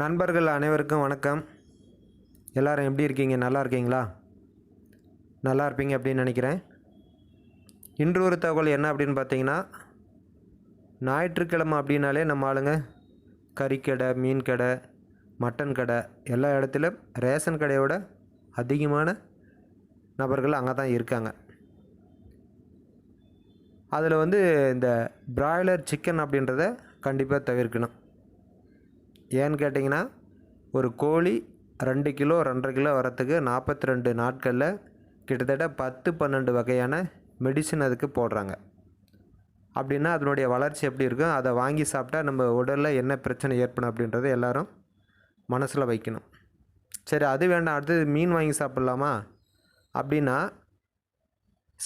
நண்பர்கள் அனைவருக்கும் வணக்கம். எல்லாரும் எப்படி இருக்கீங்க? நல்லா இருக்கீங்களா? நல்லா இருப்பீங்க அப்படின்னு நினைக்கிறேன். இன்று ஒரு தகவல் என்ன அப்படின்னு பார்த்தீங்கன்னா ஞாயிற்றுக்கிழமை அப்படின்னாலே நம்ம ஆளுங்க கறிக்கடை மீன் கடை மட்டன் கடை எல்லா இடத்துலையும் ரேஷன் கடையோட அதிகமான நபர்கள் அங்கே தான் இருக்காங்க. அதில் வந்து இந்த பிராய்லர் சிக்கன் அப்படின்றத கண்டிப்பாக தவிர்க்கணும். ஏன்னு கேட்டிங்கன்னா ஒரு கோழி ரெண்டு கிலோ ரெண்டரை கிலோ வரத்துக்கு நாற்பத்தி ரெண்டு நாட்களில் கிட்டத்தட்ட பத்து பன்னெண்டு வகையான மெடிசின் அதுக்கு போடுறாங்க. அப்படின்னா அதனுடைய வளர்ச்சி எப்படி இருக்கும்? அதை வாங்கி சாப்பிட்டா நம்ம உடலில் என்ன பிரச்சனை ஏற்படும் அப்படின்றத எல்லோரும் மனசில் வைக்கணும். சரி அது வேண்டாம் அடுத்தது மீன் வாங்கி சாப்பிட்லாமா? அப்படின்னா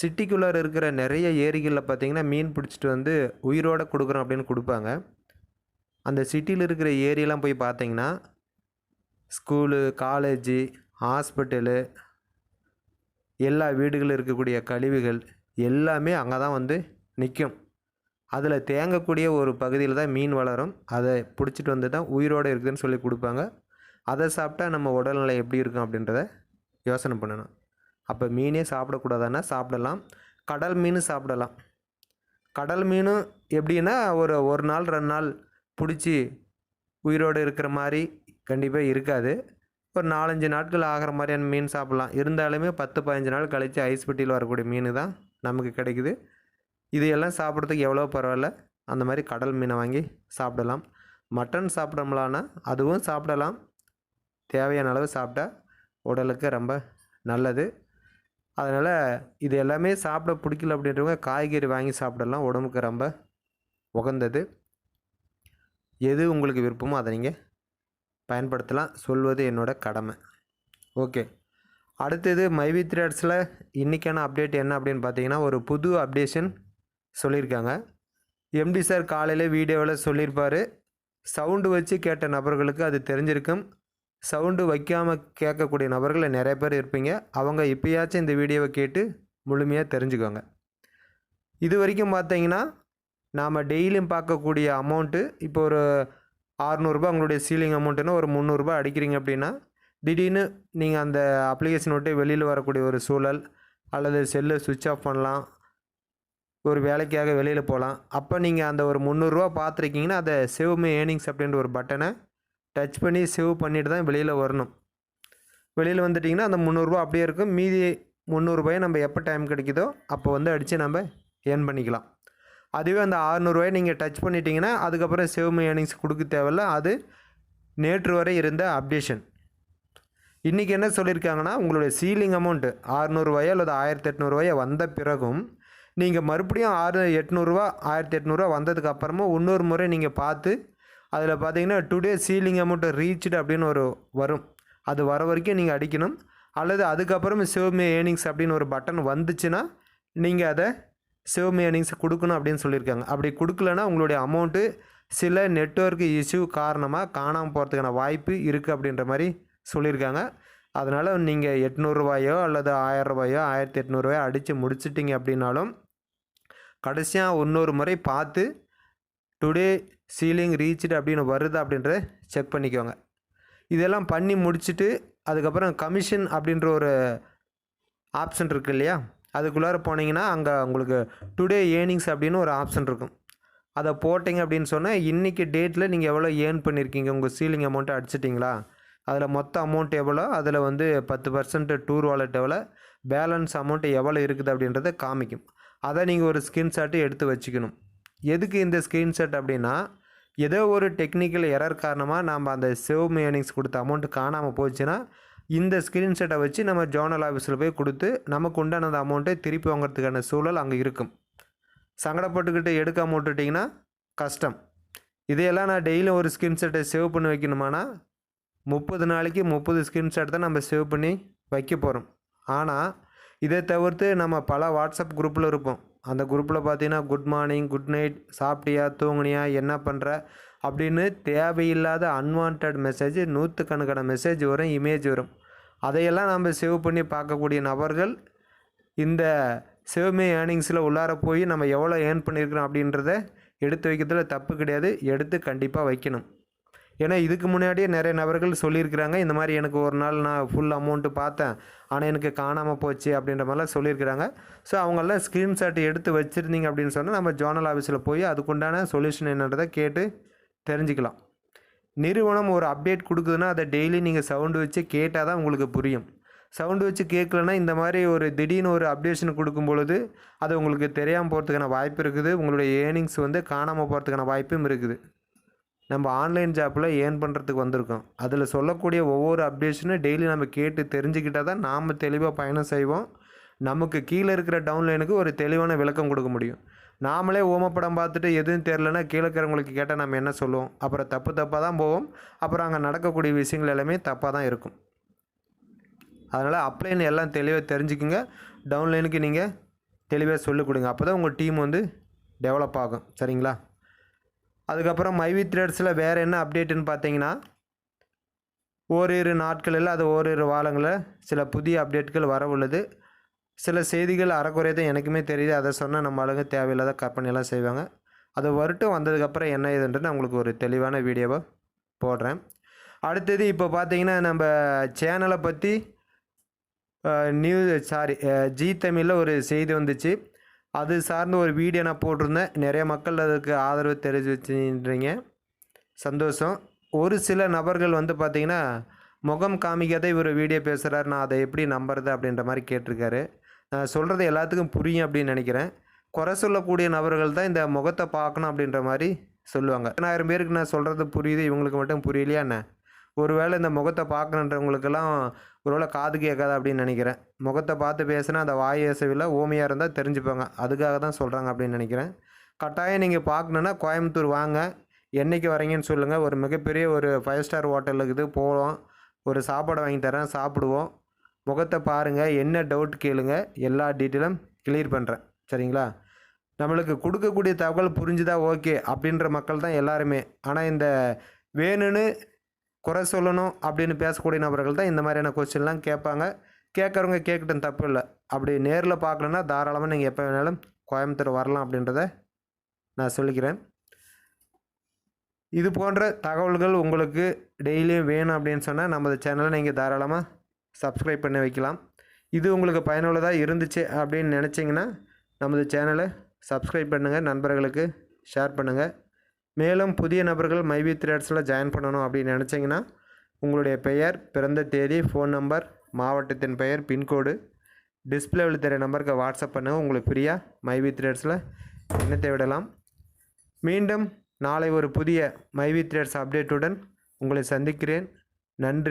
சிட்டிக்குள்ளே இருக்கிற நிறைய ஏரிகளில் பார்த்தீங்கன்னா மீன் பிடிச்சிட்டு வந்து உயிரோடு கொடுக்குறோம் அப்படின்னு கொடுப்பாங்க. அந்த சிட்டியில் இருக்கிற ஏரியெல்லாம் போய் பார்த்தீங்கன்னா ஸ்கூலு காலேஜு ஹாஸ்பிட்டலு எல்லா வீடுகளில் இருக்கக்கூடிய கழிவுகள் எல்லாமே அங்கே தான் வந்து நிற்கும் அதில் தேங்கக்கூடிய ஒரு பகுதியில் தான் மீன் வளரும். அதை பிடிச்சிட்டு வந்து தான் உயிரோடு இருக்குதுன்னு சொல்லி கொடுப்பாங்க. அதை சாப்பிட்டா நம்ம உடல்நிலை எப்படி இருக்கும் அப்படின்றத யோசனை பண்ணணும். அப்போ மீனே சாப்பிடக்கூடாதுன்னா சாப்பிடலாம். கடல் மீன் சாப்பிடலாம். கடல் மீனும் எப்படின்னா ஒரு ஒரு நாள் ரெண்டு நாள் பிடிச்சி உயிரோடு இருக்கிற மாதிரி கண்டிப்பாக இருக்காது. ஒரு நாலஞ்சு நாட்கள் ஆகிற மாதிரியான மீன் சாப்பிட்லாம். இருந்தாலுமே பத்து பதினஞ்சு நாள் கழித்து ஐஸ் பெட்டியில் வரக்கூடிய மீன் தான் நமக்கு கிடைக்குது. இது எல்லாம் சாப்பிட்றதுக்கு எவ்வளோ பரவாயில்ல. அந்த மாதிரி கடல் மீனை வாங்கி சாப்பிடலாம். மட்டன் சாப்பிட்றோம்லான்னா அதுவும் சாப்பிடலாம். தேவையான அளவு சாப்பிட்டா உடலுக்கு ரொம்ப நல்லது. அதனால் இது எல்லாமே சாப்பிட பிடிக்கல அப்படின்றவங்க காய்கறி வாங்கி சாப்பிடலாம். உடம்புக்கு ரொம்ப உகந்தது. எது உங்களுக்கு விருப்பமோ அதை நீங்கள் பயன்படுத்தலாம். சொல்வது என்னோடய கடமை. ஓகே. அடுத்தது மைவி த்ரெட்ஸில் இன்றைக்கான அப்டேட் என்ன அப்படின்னு பார்த்தீங்கன்னா ஒரு புது அப்டேஷன் சொல்லியிருக்காங்க. எம்டி சார் காலையில் வீடியோவில் சொல்லியிருப்பார். சவுண்டு வச்சு கேட்ட நபர்களுக்கு அது தெரிஞ்சிருக்கும். சவுண்டு வைக்காமல் கேட்கக்கூடிய நபர்கள் நிறைய பேர் இருப்பீங்க. அவங்க இப்போயாச்சும் இந்த வீடியோவை கேட்டு முழுமையாக தெரிஞ்சுக்கோங்க. இது வரைக்கும் பார்த்தீங்கன்னா நாம் டெய்லியும் பார்க்கக்கூடிய அமௌண்ட்டு இப்போ ஒரு அறநூறுபா உங்களுடைய சீலிங் அமௌண்ட்டுன்னா ஒரு முந்நூறுரூபா அடிக்கிறீங்க அப்படின்னா திடீர்னு நீங்கள் அந்த அப்ளிகேஷன் விட்டு வெளியில் வரக்கூடிய ஒரு சூழல் அல்லது செல்லை சுவிட்ச் ஆஃப் பண்ணலாம். ஒரு வேலைக்காக வெளியில் போகலாம். அப்போ நீங்கள் அந்த ஒரு முந்நூறுரூவா பார்த்துருக்கீங்கன்னா அதை சேவ் மை ஏர்னிங்ஸ் அப்படின்ற ஒரு பட்டனை டச் பண்ணி சேவ் பண்ணிட்டு தான் வெளியில் வரணும். வெளியில் வந்துட்டிங்கன்னா அந்த முந்நூறுரூவா அப்படியே இருக்கும். மீதி முந்நூறுரூபாயை நம்ம எப்போ டைம் கிடைக்குதோ அப்போ வந்து அடித்து நம்ம ஏர்ன் பண்ணிக்கலாம். அதுவே அந்த ஆறுநூறுவாயை நீங்கள் டச் பண்ணிட்டீங்கன்னா அதுக்கப்புறம் சேவ் மை ஏர்னிங்ஸ் கொடுக்க தேவையில்ல. அது நேற்று வரை இருந்த அப்டேஷன் இன்றைக்கி என்ன சொல்லியிருக்காங்கன்னா உங்களுடைய சீலிங் அமௌண்ட்டு ஆறுநூறுவாயோ அல்லது ஆயிரத்தி எட்நூறுவாயோ வந்த பிறகும் நீங்கள் மறுபடியும் ஆறு எட்நூறுரூவா ஆயிரத்தி எட்நூறுரூவா வந்ததுக்கு அப்புறமா இன்னொரு முறை நீங்கள் பார்த்து அதில் பார்த்தீங்கன்னா டுடே சீலிங் அமௌண்ட்டு ரீச்டு அப்படின்னு ஒரு வரும். அது வர வரைக்கும் நீங்கள் அடிக்கணும். அல்லது அதுக்கப்புறம் சிவமே ஏர்னிங்ஸ் அப்படின்னு ஒரு பட்டன் வந்துச்சுன்னா நீங்கள் அதை சிவமி ஏர்னிங்ஸ் கொடுக்கணும் அப்படின்னு சொல்லியிருக்காங்க. அப்படி கொடுக்கலன்னா உங்களுடைய அமௌண்ட்டு சில நெட்ஒர்க் இஷ்யூ காரணமாக காணாமல் போகிறதுக்கான வாய்ப்பு இருக்குது அப்படின்ற மாதிரி சொல்லியிருக்காங்க. அதனால் நீங்கள் எட்நூறுரூவாயோ அல்லது ஆயரூபாயோ ஆயிரத்தி எட்நூறுவாயோ அடித்து முடிச்சிட்டிங்க அப்படின்னாலும் கடைசியாக இன்னொரு முறை பார்த்து டுடே சீலிங் ரீச்சுடு அப்படின்னு வருது அப்படின்றத செக் பண்ணிக்கோங்க. இதெல்லாம் பண்ணி முடிச்சுட்டு அதுக்கப்புறம் கமிஷன் அப்படின்ற ஒரு ஆப்ஷன் இருக்குது இல்லையா? அதுக்குள்ளார போனீங்கன்னா அங்கே உங்களுக்கு டுடே ஏர்னிங்ஸ் அப்படின்னு ஒரு ஆப்ஷன் இருக்கும். அதை போட்டிங்க அப்படின்னு சொன்னால் இன்றைக்கி டேட்டில் நீங்கள் எவ்வளோ ஏர்ன் பண்ணியிருக்கீங்க உங்கள் சீலிங் அமௌண்ட்டை அடிச்சிட்டிங்களா? அதில் மொத்த அமௌண்ட் எவ்வளோ? அதில் வந்து பத்து பர்சன்ட் டூர் வாலெட் எவ்வளோ? பேலன்ஸ் அமௌண்ட் எவ்வளோ இருக்குது அப்படின்றத காமிக்கும். அதை நீங்கள் ஒரு ஸ்க்ரீன்ஷாட்டு எடுத்து வச்சுக்கணும். எதுக்கு இந்த ஸ்க்ரீன்ஷாட் அப்படின்னா ஏதோ ஒரு டெக்னிக்கல் எரர் காரணமாக நம்ம அந்த சேவ் ஏர்னிங்ஸ் கொடுத்த அமௌண்ட் காணாமல் போச்சுன்னா இந்த ஸ்க்ரீன்ஷாட்டை வச்சு நம்ம ஜோனல் ஆஃபீஸில் போய் கொடுத்து நமக்கு உண்டான அந்த அமௌண்ட்டை திருப்பி வாங்குறதுக்கான சூழல் அங்கே இருக்கும். சங்கடப்பட்டுக்கிட்டு எடுக்காமல் விட்டுட்டிங்கன்னா கஷ்டம். இதையெல்லாம் நான் டெய்லியும் ஒரு ஸ்க்ரீன்ஷாட்டை சேவ் பண்ணி வைக்கணுமானா முப்பது நாளைக்கு முப்பது ஸ்க்ரீன்ஷாட் தான் நம்ம சேவ் பண்ணி வைக்க போகிறோம் ஆனால் இதை தவிர்த்து நம்ம பல வாட்ஸ்அப் குரூப்பில் இருப்போம். அந்த குரூப்பில் பார்த்தீங்கன்னா குட் மார்னிங் குட் நைட் சாப்பிட்டியா தூங்குனியா என்ன பண்ணுற அப்படின்னு தேவையில்லாத அன்வான்ட் மெசேஜ் நூற்றுக்கணக்கான மெசேஜ் வரும் இமேஜ் வரும். அதையெல்லாம் நம்ம சேவ் பண்ணி பார்க்கக்கூடிய நபர்கள் இந்த சேவ்மே ஏர்னிங்ஸில் உள்ளார போய் நம்ம எவ்வளோ ஏர்ன் பண்ணியிருக்கிறோம் அப்படின்றத எடுத்து வைக்கிறதுல தப்பு கிடையாது. எடுத்து கண்டிப்பாக வைக்கணும். ஏன்னா இதுக்கு முன்னாடியே நிறைய நபர்கள் சொல்லியிருக்கிறாங்க. இந்த மாதிரி எனக்கு ஒரு நாள் நான் ஃபுல் அமௌண்ட்டு பார்த்தேன். ஆனால் எனக்கு காணாமல் போச்சு அப்படின்ற மாதிரிலாம் சொல்லியிருக்கிறாங்க. ஸோ அவங்களாம் ஸ்க்ரீன்ஷாட் எடுத்து வச்சுருந்தீங்க அப்படின்னு சொன்னால் நம்ம ஜோனல் ஆஃபீஸில் போய் அதுக்குண்டான சொல்யூஷன் என்னன்றதை கேட்டு தெரிஞ்சுக்கலாம். நிறுவனம் ஒரு அப்டேட் கொடுக்குதுன்னா அதை டெய்லி நீங்கள் சவுண்டு வச்சு கேட்டால் தான் உங்களுக்கு புரியும். சவுண்டு வச்சு கேட்கலன்னா இந்த மாதிரி ஒரு திடீர்னு ஒரு அப்டேஷன் கொடுக்கும் பொழுது அது உங்களுக்கு தெரியாமல் போகிறதுக்கான வாய்ப்பு இருக்குது. உங்களுடைய ஏர்னிங்ஸ் வந்து காணாமல் போகிறதுக்கான வாய்ப்பும் இருக்குது. நம்ம ஆன்லைன் ஜாப்பில் ஏர்ன் பண்ணுறதுக்கு வந்திருக்கோம். அதில் சொல்லக்கூடிய ஒவ்வொரு அப்டேஷனும் டெய்லி நம்ம கேட்டு தெரிஞ்சுக்கிட்டால் தான் நாம் தெளிவாக பயணம் செய்வோம். நமக்கு கீழே இருக்கிற டவுன்லைனுக்கு ஒரு தெளிவான விளக்கம் கொடுக்க முடியும். நாமளே ஓமப்படம் பார்த்துட்டு எதுவும் தெரிலனா கீழே இருக்கிறவங்களுக்கு கேட்டால் நம்ம என்ன சொல்லுவோம்? அப்புறம் தப்பு தப்பாக தான் போவோம் அப்புறம் அங்கே நடக்கக்கூடிய விஷயங்கள் எல்லாமே தப்பாக தான் இருக்கும். அதனால் அப்ளைன் எல்லாம் தெளிவாக தெரிஞ்சுக்குங்க. டவுன்லைனுக்கு நீங்கள் தெளிவாக சொல்லிக் கொடுங்க. அப்போ தான் உங்கள் டீம் வந்து டெவலப் ஆகும். சரிங்களா? அதுக்கப்புறம் மைவி த்ரெட்ஸில் வேறு என்ன அப்டேட்டுன்னு பார்த்தீங்கன்னா ஓரிரு நாட்களில் அது ஓரிரு வாரங்களில் சில புதிய அப்டேட்கள் வர உள்ளது. சில செய்திகள் அறக்குறைய தான் எனக்குமே தெரியுது. அதை சொன்னால் நம்ம ஆளுங்க தேவையில்லாத கற்பனையெல்லாம் செய்வாங்க. அது வரட்டும். வந்ததுக்கப்புறம் என்ன இதுன்றது நான் உங்களுக்கு ஒரு தெளிவான வீடியோவை போடுறேன். அடுத்தது இப்போ பார்த்தீங்கன்னா நம்ம சேனலை பற்றி நியூஸ் சாரி ஜி தமிழில் ஒரு செய்தி வந்துச்சு. அது சார்ந்த ஒரு வீடியோ நான் போட்டிருந்தேன். நிறைய மக்கள் அதுக்கு ஆதரவு தெரிஞ்சு வச்சுன்றீங்க சந்தோஷம். ஒரு சில நபர்கள் வந்து பார்த்திங்கன்னா முகம் காமிக்காத இவர் வீடியோ பேசுகிறாரு நான் அதை எப்படி நம்புறது அப்படின்ற மாதிரி கேட்டிருக்காரு. சொல்கிறது எல்லாத்துக்கும் புரியும் அப்படின்னு நினைக்கிறேன். குறை சொல்லக்கூடிய நபர்கள் தான் இந்த முகத்தை பார்க்கணும் அப்படின்ற மாதிரி சொல்லுவாங்க. ஆயிரம் பேருக்கு நான் சொல்கிறது புரியுது இவங்களுக்கு மட்டும் புரியலையா என்ன? ஒருவேளை இந்த முகத்தை பார்க்கணுன்றவங்களுக்கெல்லாம் ஒருவேளை காது கேட்காது அப்படின்னு நினைக்கிறேன். முகத்தை பார்த்து பேசினா அந்த வாய் இசைவில் ஓமையாக இருந்தால் தெரிஞ்சுப்பாங்க. அதுக்காக தான் சொல்கிறாங்க அப்படின்னு நினைக்கிறேன். கட்டாயம் நீங்கள் பார்க்கணுன்னா கோயம்புத்தூர் வாங்க. என்னைக்கு வரீங்கன்னு சொல்லுங்கள் ஒரு மிகப்பெரிய ஒரு ஃபைவ் ஸ்டார் ஹோட்டல் இருக்குது போவோம் ஒரு சாப்பாடு வாங்கி தரேன் சாப்பிடுவோம். முகத்தை பாருங்கள் என்ன டவுட் கேளுங்க எல்லா டீட்டெயிலும் கிளியர் பண்ணுறேன் சரிங்களா? நம்மளுக்கு கொடுக்கக்கூடிய தகவல் புரிஞ்சுதா ஓகே அப்படின்ற மக்கள் தான் எல்லாருமே. ஆனால் இந்த வேணும்னு குறை சொல்லணும் அப்படின்னு பேசக்கூடிய நபர்கள் தான் இந்த மாதிரியான கொஸ்டின்லாம் கேட்பாங்க. கேட்குறவங்க கேட்கட்டும் தப்பு இல்லை. அப்படி நேரில் பார்க்கலன்னா தாராளமாக நீங்கள் எப்போ வேணாலும் கோயம்புத்தூர் வரலாம் அப்படின்றத நான் சொல்லிக்கிறேன். இது போன்ற தகவல்கள் உங்களுக்கு டெய்லியும் வேணும் அப்படின்னு சொன்னால் நமது சேனலை நீங்கள் தாராளமாக சப்ஸ்கிரைப் பண்ணி வைக்கலாம். இது உங்களுக்கு பயனுள்ளதாக இருந்துச்சு அப்படின்னு நினச்சிங்கன்னா நமது சேனலை சப்ஸ்கிரைப் பண்ணுங்கள் நண்பர்களுக்கு ஷேர் பண்ணுங்கள் மேலும் புதிய நபர்கள் மைவி த்ரேட்ஸில் ஜாயின் பண்ணணும் அப்படின்னு நினச்சிங்கன்னா உங்களுடைய பெயர் பிறந்த தேதி ஃபோன் நம்பர் மாவட்டத்தின் பெயர் பின்கோடு டிஸ்பிளேவில் தெரிய நம்பருக்கு வாட்ஸ்அப் பண்ணுங்கள் உங்களுக்கு ஃப்ரீயாக மைவி த்ரேட்ஸில் இணைத்து விடலாம். மீண்டும் நாளை ஒரு புதிய மைவி த்ரேட்ஸ் அப்டேட்டுடன் உங்களை சந்திக்கிறேன். நன்றி.